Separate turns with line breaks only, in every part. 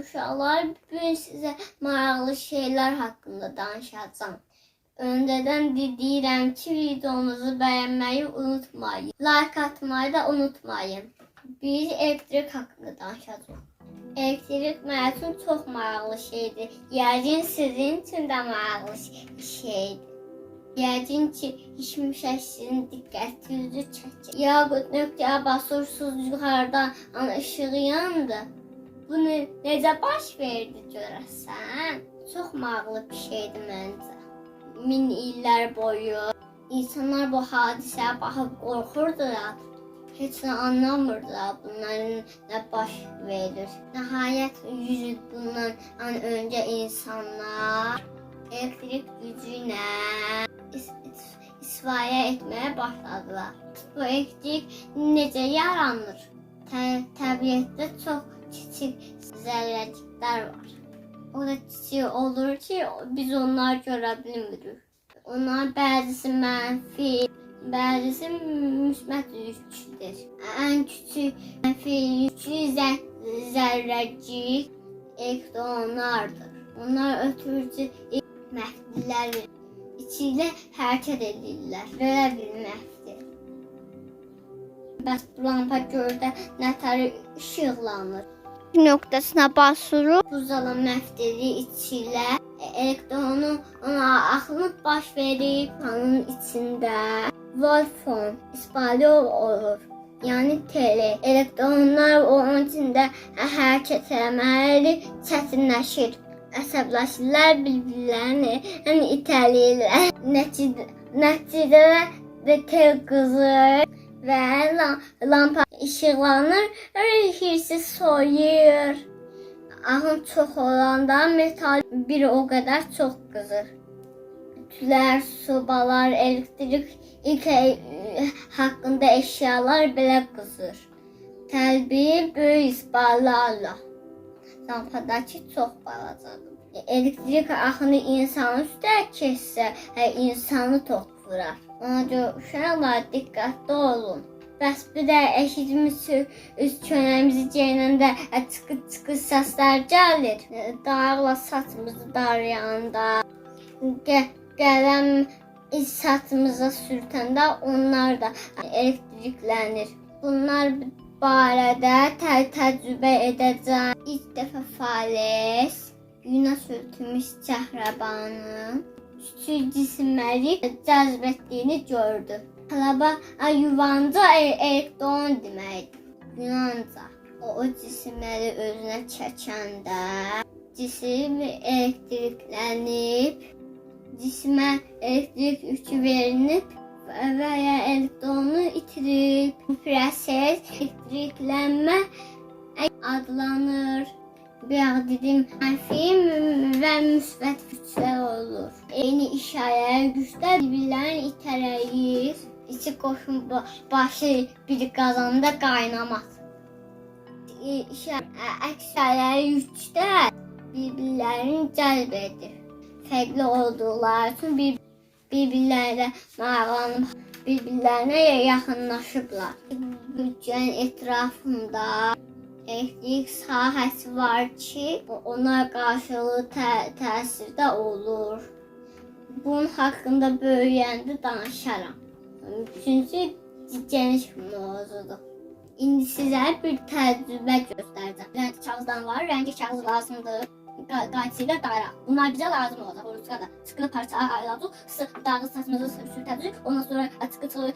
uşaqlar, bugün sizə maraqlı şeylər haqqında danışacağam. Öncədən de- deyirəm ki, videomuzu bəyənməyi unutmayın. Like atmayı da unutmayın. Biz elektrik haqqında danışacağıq. Elektrik mənim üçün çox maraqlı şeydir. Yəqin sizin üçün də maraqlı şeydir. Yəqin ki, işmişə sizin diqqətinizi çəkir. Yaqut nöqtəyə basırsınız yuxarıdan, ana işığı yandı. Bu ne, necə baş verdi görəsən? Çox maraqlı bir şeydir məncə. Min illər boyu insanlar bu hadisəyə baxıb qorxurdular. Heç nə anlamırdılar bunların nə baş verir. Nəhayət 100 il bundan an öncə insanlar elektrik gücü ilə is- is- istifade etməyə başladılar. Bu elektrik necə yaranır? Tə- təbiətdə çox kiçik zərrəciklər var. O da kiçik olur ki, biz onları görə bilmirik. Onlar bəzisi mənfi, bəzisi müsbət yükdür. Ən kiçik mənfi yüklü zə- zərrəcik elektronlardır. Onlar ötürücü məhdilər içində hərəkət edirlər. Belə bilməkdir. Bəs lampa göldə nətər işıqlanır? Noktasına basırıb buzdolabı məftəli içilə elektronu ona axınıb baş verib onun içində Wolfram istifade olur. Yəni tele elektronlar onun içində hərəkət etmələri çətinləşir. Əsəbləşirlər bir-birlərini, yəni itələyirlər. Nəticədə də tel qızır lam lampa işıqlanır, hirsi soyur. Ahım çox olanda metal bir o qədər çox qızır. Ütülər, sobalar, elektrik ilk e, haqqında əşyalar belə qızır. Təlbi böyük isballarla. Lampadakı çox balacadır. Elektrik axını insanın üstə keçsə, insanı tok Ona görə uşaqlar diqqətli olun. Bəs bir də eşitmiş üz çönəmizi geynəndə çıxı-çıxı səslər gəlir. Dağla saçımızı darayanda, qə qələm saçımıza sürtəndə onlar da elektriklənir. Bunlar barədə tə təcrübə edəcəm. İlk dəfə fales günə sürtülmüş çəhrəbanın küçük cisimləri cəzb etdiyini gördü. Tələbə yuvanca e- elektron deməkdir. Yunanca. O, o cisimləri özünə çəkəndə cisim elektriklənib, cismə elektrik yükü verilib və ya elektronu itirib. Bu proses elektriklənmə adlanır. Bir dedim mənfi və müsbət güclər olur. Eyni işarələr güclər bir-birlərini itələyir. İçi qoşun ba- başı bir qazanda qaynamaz. Əksərləri güclər bir-birlərini cəlb edir. Fərqli olduqları üçün bir bir-birlərinə maraqlanıb bir-birlərinə ətrafında elektrik sahəsi var ki, ona qarşılığı tə təsirdə olur. Bunun haqqında böyüyəndə danışaram. Çünki geniş mövzudur. İndi sizə bir təcrübə göstərəcəm. Rəng kağızdan var, rəngi kağız lazımdır. Qayçıyla dairə. Bunlar bizə lazım olacaq. Ruskada sıxılı parça ayıracaq. Dağı saçımızı sürtəcək. Ondan sonra açıqı çıqı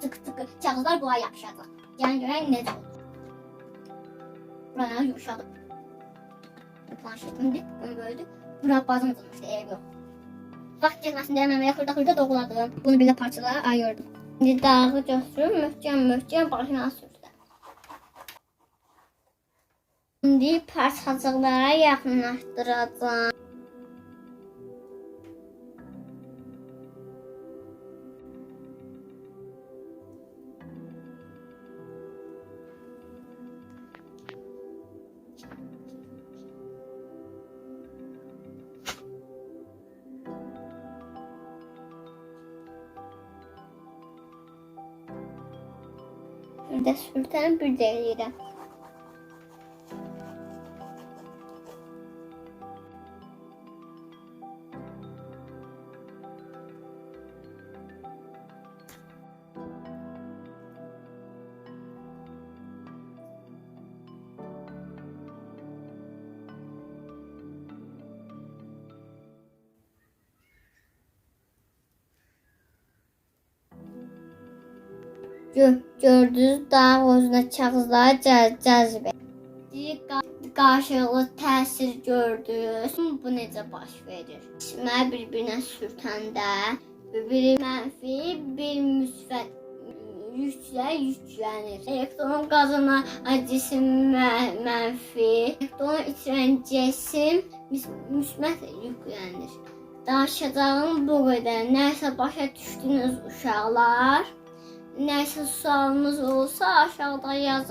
tık tık kağızlar buna yapışacaq. Yəni görək necə olur. Buraya yumuşadı. Bu planşetimdi, onu böldük. Bura bazım tutmuştu, ev yok. Vaxt getməsində əməməyə xırda-xırda doğradım. Bunu belə parçalara ayırdım. İndi dağı götürüb möhkəm-möhkəm başına sürtdüm. İndi parçacıqlara yaxınlaşdıracağam. Bir də sürtən, Gö- gördüğünüz dağ özünə kağızları cəz cəzb Qarşılıqlı təsir gördünüz. Bu necə baş verir? Cisimlər bir-birinə sürtəndə bir mənfi, bir müsbət yüklə yüklənir. Elektron qazana cisim mə- mənfi, elektron itirən cisim müs- müsbət yüklənir. Danışacağım bu qədər. Nəsə başa düşdünüz uşaqlar? Nəsə sualınız olsa aşağıda yazın.